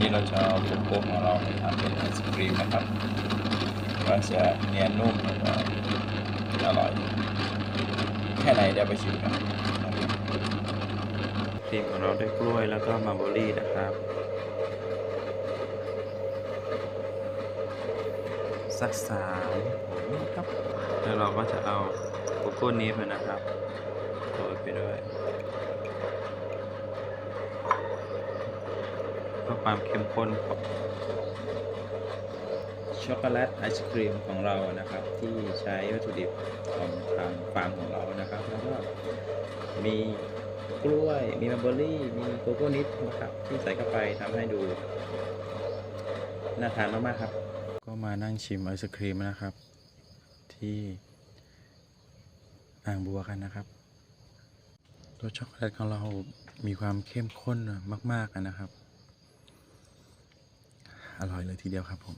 นี้เราจะเอาโกโก้ของเราไปทำเป็นไอศครีมนะครับก็จะเนียนนุ่มแล้วก็อร่อย แค่ไหนเดี๋ยวไปชิมกันครีมของเราด้วยกล้วยแล้วก็มาร์บอรี่นะครับสักสามครับแล้วเราก็จะเอาโกโก้นิฟนะครับโรยไปด้วย พื่อความเข้มข้นของช็อกโกแลตไอศครีมของเรานะครับ ที่ใช้วัตถุดิบของทางฟาร์มของเรานะครับแล้วก็มีกล้วยมีมาร์เบอรี่ มีโกโก้นิฟนะครับที่ใส่เข้าไปทำให้ดูน่าทานมากๆครับ ก็มานั่งชิมไอศครีมนะครับ ที่อ่างบัวกันนะครับรสช็อกโกแลตของเรามีความเข้มข้นมากๆนะครับ อร่อยเลยทีเดียวครับผม